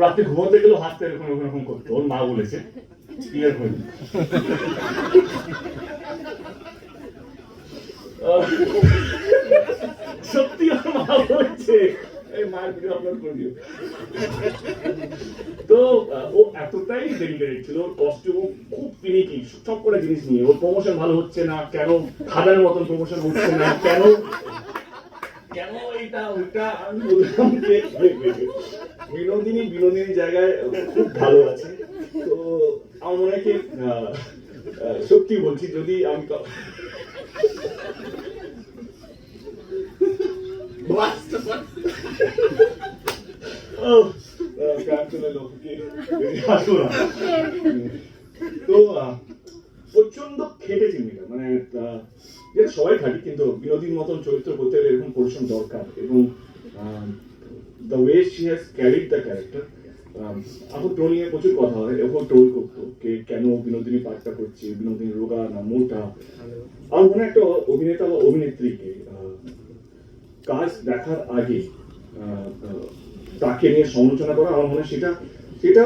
রাত্রে ঘুমোতে গেলেও হাতটা এরকম এরকম এরকম করতো। ওর মা বলেছে করে সত্যি ওর মা বলছে। তো ও এতটাই ওর জিনিস নিয়ে। ওর প্রমোশন ভালো হচ্ছে না, কেন খাদানের মতন প্রমোশন হচ্ছে না, কেন কেন এটা ওইটা, আমি বললাম বিনোদিনী বিনোদিনী জায়গায় খুব ভালো আছে তো আমার মনে হয় আহ, আহ, সত্যি বলছি যদি আমি আহ। তো প্রচণ্ড খেটেছি মেয়েটা মানে সবাই খাটি কিন্তু বিনোদীর মতন চরিত্র করতে গেলে এরকম পরিশ্রম দরকার এবং the way she has carried the character এখন টোল নিয়ে প্রচুর কথা হয় এখন টোল করতো কে কেন বিনোদিনী পাঠটা করছে, বিনোদিনী রোগা না মোটা। আমার মনে একটা অভিনেতা বা অভিনেত্রীকে কাজ দেখার আগে তাকে নিয়ে সমালোচনা করা, আমার মনে হয় সেটা সেটা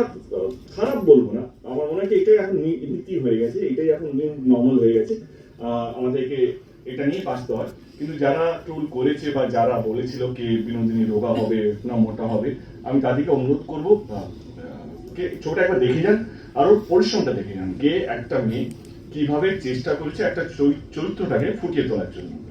খারাপ বলব না। আমার মনে হয় এটাই এখন নীতি হয়ে গেছে, এটাই এখন নর্মাল হয়ে গেছে। আমাদেরকে এটা নিয়ে বাঁচতে হয়। কিন্তু যারা ট্রোল করেছে বা যারা বলেছিল কি বিনোদিনী রোগা হবে, না মোটা হবে, আমি তাদেরকে অনুরোধ করব কে ছোটটা একবার দেখে যান আর ওর পরিশ্রমটা দেখে যান। কে একটা মেয়ে কীভাবে চেষ্টা করেছে একটা চরি- চরিত্রটাকে ফুটিয়ে তোলার জন্য।